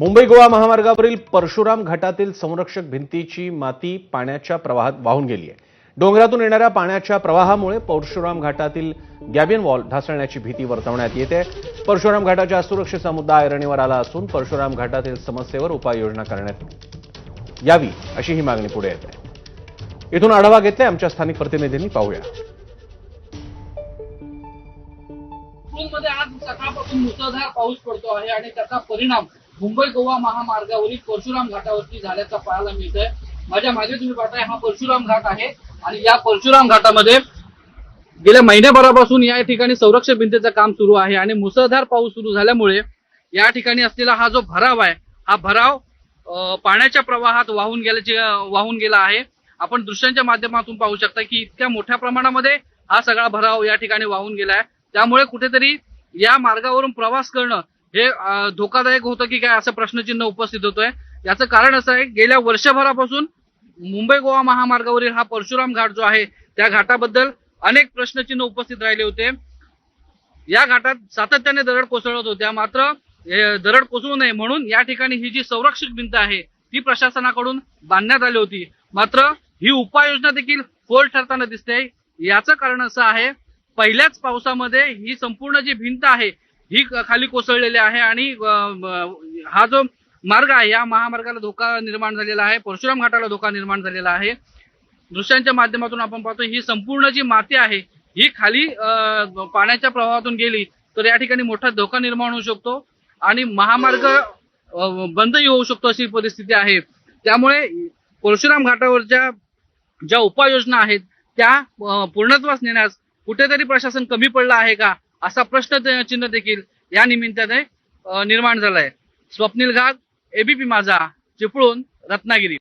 मुंबई गोवा महामार्गावरील परशुराम घाटातील संरक्षक भिंतीची माती पाण्याच्या प्रवाहात वाहून गेली आहे. डोंगरातून येणाऱ्या पाण्याच्या प्रवाहामुळे परशुराम घाटातील गॅबियन वॉल ढासळण्याची भीती वर्तवण्यात येते परशुराम घाटाच्या सुरक्षेचा मुद्दा ऐरणीवर आला असून परशुराम घाटातील समस्येवर उपाययोजना करण्यात यावी अशी ही मागणी पुढे येते इथून आढावा घेतलाय आमच्या स्थानिक प्रतिनिधींनी. पाहूया. आज सकाळपासून मुसळधार पाऊस पडतो आहे आणि त्याचा परिणाम मुंबई गोवा महामार्गावरील परशुराम घाटावरती झाल्याचा पाहायला मिळतंय. माझ्या मागे तुम्ही पाहताय हा परशुराम घाट आहे आणि या परशुराम घाटामध्ये गेल्या महिन्याभरापासून या ठिकाणी संरक्षक भिंतीचं काम सुरू आहे आणि मुसळधार पाऊस सुरू झाल्यामुळे या ठिकाणी असलेला हा जो भराव आहे हा भराव पाण्याच्या प्रवाहात वाहून गेल्याचे वाहून गेला आहे. आपण दृश्यांच्या माध्यमातून पाहू शकता की इतक्या मोठ्या प्रमाणामध्ये हा सगळा भराव या ठिकाणी वाहून गेला आहे. त्यामुळे कुठेतरी या मार्गावरून प्रवास करणं हे धोकादायक होतं की काय असं प्रश्नचिन्ह उपस्थित होतोय. याचं कारण असं आहे गेल्या वर्षभरापासून मुंबई गोवा महामार्गावरील हा परशुराम घाट जो आहे त्या घाटाबद्दल अनेक प्रश्नचिन्ह उपस्थित राहिले होते. या घाटात सातत्याने दरड कोसळत होत्या. मात्र दरड कोसळू नये म्हणून या ठिकाणी ही जी संरक्षक भिंत आहे ती प्रशासनाकडून बांधण्यात आली होती. मात्र ही उपाययोजना देखील फोल ठरताना दिसते. याचं कारण असं आहे पहिल्याच पावसामध्ये ही संपूर्ण जी भिंत आहे ही खाली कोसळलेली आहे आणि हा जो मार्ग आहे या महामार्गाला धोका निर्माण झालेला आहे परशुराम घाटाला धोका निर्माण झालेला आहे. दृश्यांच्या माध्यमातून आपण पाहतो ही संपूर्ण जी माती आहे ही खाली पाण्याच्या प्रवाहातून गेली तर या ठिकाणी मोठा धोका निर्माण होऊ शकतो आणि महामार्ग बंदही होऊ शकतो अशी परिस्थिती आहे. त्यामुळे परशुराम घाटावरच्या ज्या उपाययोजना आहेत त्या पूर्णत्वास नेण्यास कुठेतरी प्रशासन कमी पडलं आहे का? असा प्रश्न चिन्ह देखील या निमित्ताने निर्माण झालाय. स्वप्नील घाग एबीपी माझा चिपळूण रत्नागिरी.